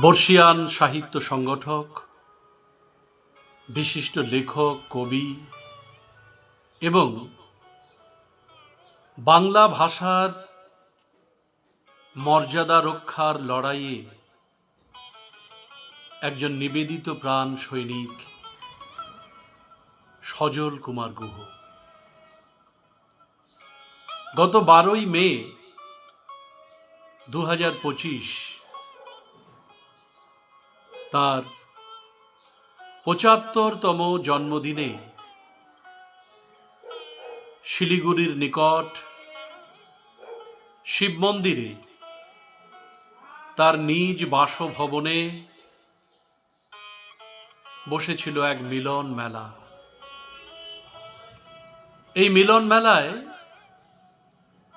বর্ষিয়ান সাহিত্য সংগঠক, বিশিষ্ট লেখক, কবি এবং বাংলা ভাষার মর্যাদা রক্ষার লড়াইয়ে একজন নিবেদিত প্রাণ সৈনিক সজল কুমার গুহ। গত বারোই মে দু হাজার পঁচিশ তার পঁচাত্তরতম জন্মদিনে শিলিগুড়ির নিকট শিব মন্দিরে তার নিজ বাসভবনে বসেছিল এক মিলন মেলা। এই মিলন মেলায়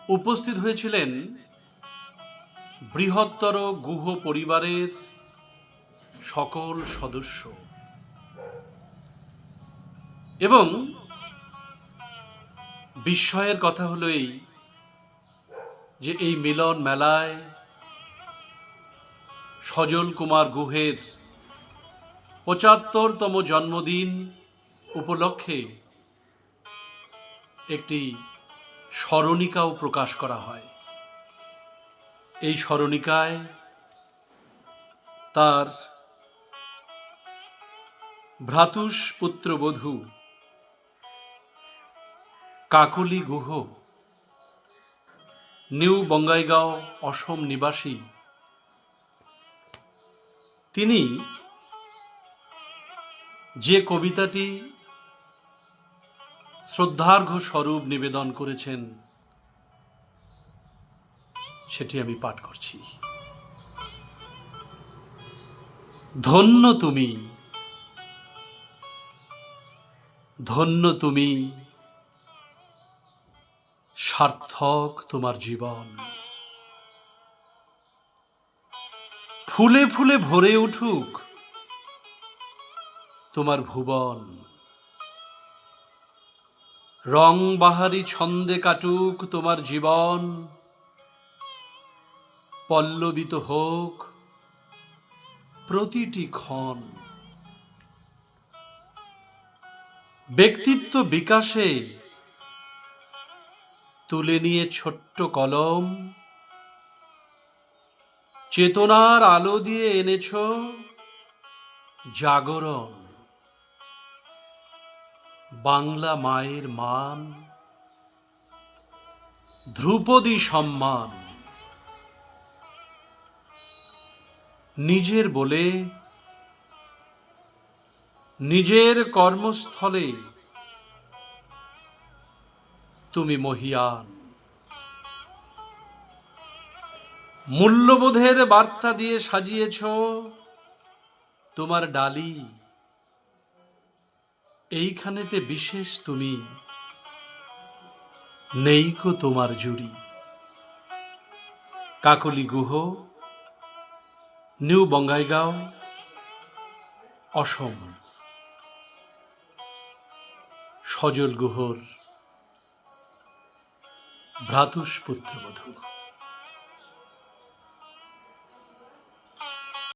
উপস্থিত হয়েছিলেন বৃহত্তর গুহ পরিবারের সকল সদস্য। এবং বিস্ময়ের কথা হলো এই যে এই মিলন মেলায় সজল কুমার গুহের পঁচাত্তরতম জন্মদিন উপলক্ষে একটি স্মরণিকাও প্রকাশ করা হয়। এই স্মরণিকায় তার ভ্রাতুষ পুত্রবধূ, কাকলি গুহ, নিউ বঙ্গাইগাঁও অসম নিবাসী। তিনি যে কবিতাটি শ্রদ্ধার্ঘ স্বরূপ নিবেদন করেছেন, সেটি আমি পাঠ করছি। ধন্য তুমি ধন্য তুমি। সার্থক তোমার জীবন। ফুলে ফুলে ভরে উঠুক তোমার ভুবন। রং বাহারি ছন্দে কাটুক তোমার জীবন। পল্লবিত হোক প্রতিটি ক্ষণ। ব্যক্তিত্ব বিকাশে তুলে নিয়ে ছোট্ট কলম। চেতনার আলো দিয়ে এনেছ জাগরণ। বাংলা মায়ের মান, ধ্রুপদী সম্মান। নিজের বলে নিজের কর্মস্থলে তুমি মহিয়ান। মূল্যবোধের বার্তা দিয়ে সাজিয়েছ তোমার ডালি। এইখানেতে বিশেষ তুমি। নেইকো তোমার জুড়ি। কাকলি গুহ, নিউ বঙ্গাইগাঁও, অসম। সজল গুহর ভ্রাতুষ পুত্রবধূ